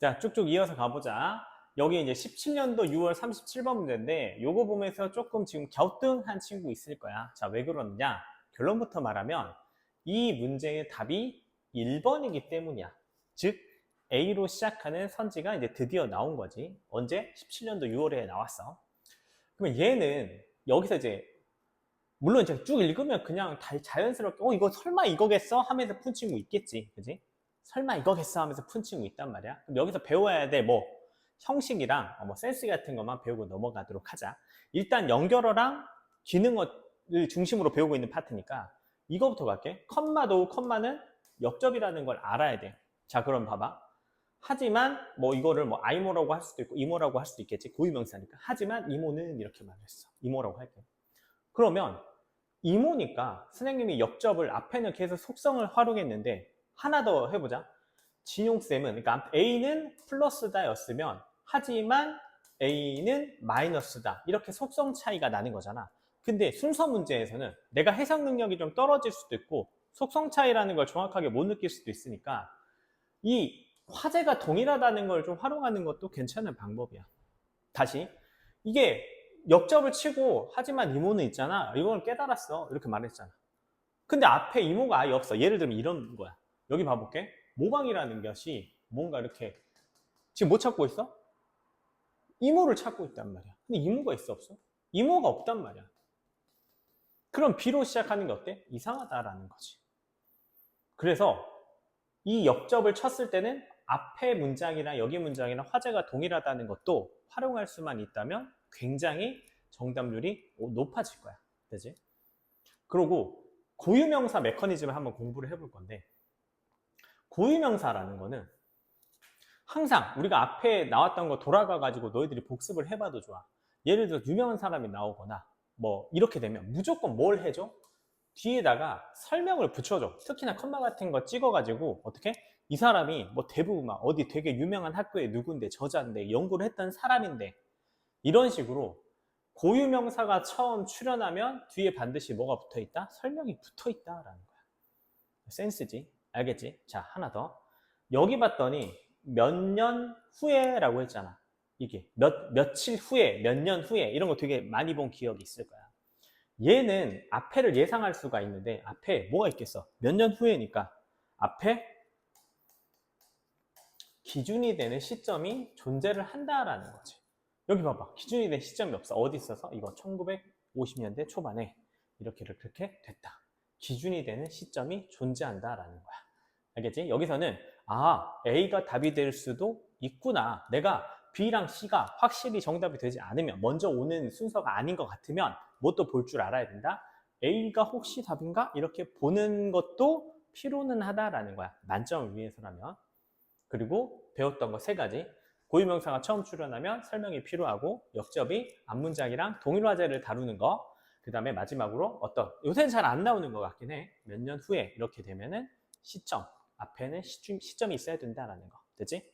자, 쭉쭉 이어서 가보자. 여기 이제 17년도 6월 37번 문제인데, 요거 보면서 조금 지금 갸우뚱한 친구 있을 거야. 자, 왜 그러느냐? 결론부터 말하면, 이 문제의 답이 1번이기 때문이야. 즉, A로 시작하는 선지가 이제 드디어 나온 거지. 언제? 17년도 6월에 나왔어. 그러면 얘는 여기서 이제 물론 이제 쭉 읽으면 그냥 다 자연스럽게 어 이거 설마 이거겠어 하면서 푼 친구 있겠지, 그지? 설마 이거겠어 하면서 푼 친구 있단 말이야. 그럼 여기서 배워야 돼 뭐 형식이랑 어, 뭐 센스 같은 것만 배우고 넘어가도록 하자. 일단 연결어랑 기능어를 중심으로 배우고 있는 파트니까 이거부터 갈게. 컴마 도우 컴마는 역접이라는 걸 알아야 돼. 자, 그럼 봐봐. 하지만 뭐 이거를 뭐 아이모라고 할 수도 있고 이모라고 할 수도 있겠지. 고유명사니까. 하지만 이모는 이렇게 말했어. 이모라고 할게. 그러면 이모니까 선생님이 역접을 앞에는 계속 속성을 활용했는데 하나 더 해보자. 진용쌤은 그러니까 A는 플러스다 였으면 하지만 A는 마이너스다 이렇게 속성 차이가 나는 거잖아. 근데 순서 문제에서는 내가 해석 능력이 좀 떨어질 수도 있고 속성 차이라는 걸 정확하게 못 느낄 수도 있으니까 이 화제가 동일하다는 걸 좀 활용하는 것도 괜찮은 방법이야. 다시 이게 역접을 치고 하지만 이모는 있잖아. 이걸 깨달았어. 이렇게 말했잖아. 근데 앞에 이모가 아예 없어. 예를 들면 이런 거야. 여기 봐볼게. 모방이라는 것이 뭔가 이렇게 지금 뭐 찾고 있어? 이모를 찾고 있단 말이야. 근데 이모가 있어 없어? 이모가 없단 말이야. 그럼 B로 시작하는 게 어때? 이상하다라는 거지. 그래서 이 역접을 쳤을 때는 앞에 문장이랑 여기 문장이랑 화제가 동일하다는 것도 활용할 수만 있다면 굉장히 정답률이 높아질 거야. 되지? 그리고 고유명사 메커니즘을 한번 공부를 해볼 건데 고유명사라는 거는 항상 우리가 앞에 나왔던 거 돌아가 가지고 너희들이 복습을 해봐도 좋아. 예를 들어 유명한 사람이 나오거나 뭐 이렇게 되면 무조건 뭘 해줘? 뒤에다가 설명을 붙여줘. 특히나 컴마 같은 거 찍어가지고 어떻게? 이 사람이 뭐 대부분 막 어디 되게 유명한 학교에 누군데 저자인데 연구를 했던 사람인데 이런 식으로 고유명사가 처음 출연하면 뒤에 반드시 뭐가 붙어 있다? 설명이 붙어 있다라는 거야. 센스지. 알겠지? 자, 하나 더. 여기 봤더니 몇 년 후에라고 했잖아. 이게 몇 며칠 후에, 몇 년 후에 이런 거 되게 많이 본 기억이 있을 거야. 얘는 앞에를 예상할 수가 있는데 앞에 뭐가 있겠어? 몇 년 후에니까 앞에 기준이 되는 시점이 존재를 한다라는 거지. 여기 봐봐. 기준이 된 시점이 없어. 어디 있어서? 이거 1950년대 초반에 이렇게 이렇게 됐다. 기준이 되는 시점이 존재한다라는 거야. 알겠지? 여기서는 아, A가 답이 될 수도 있구나. 내가 B랑 C가 확실히 정답이 되지 않으면 먼저 오는 순서가 아닌 것 같으면 뭐또볼줄 알아야 된다. A가 혹시 답인가? 이렇게 보는 것도 필요는 하다라는 거야. 만점을 위해서라면. 그리고 배웠던 거 세 가지. 고유명사가 처음 출연하면 설명이 필요하고 역접이 앞문장이랑 동일 화제를 다루는 거. 그 다음에 마지막으로 어떤 요새는 잘 안 나오는 것 같긴 해. 몇 년 후에 이렇게 되면은 시점 앞에는 시점, 시점이 있어야 된다라는 거. 됐지?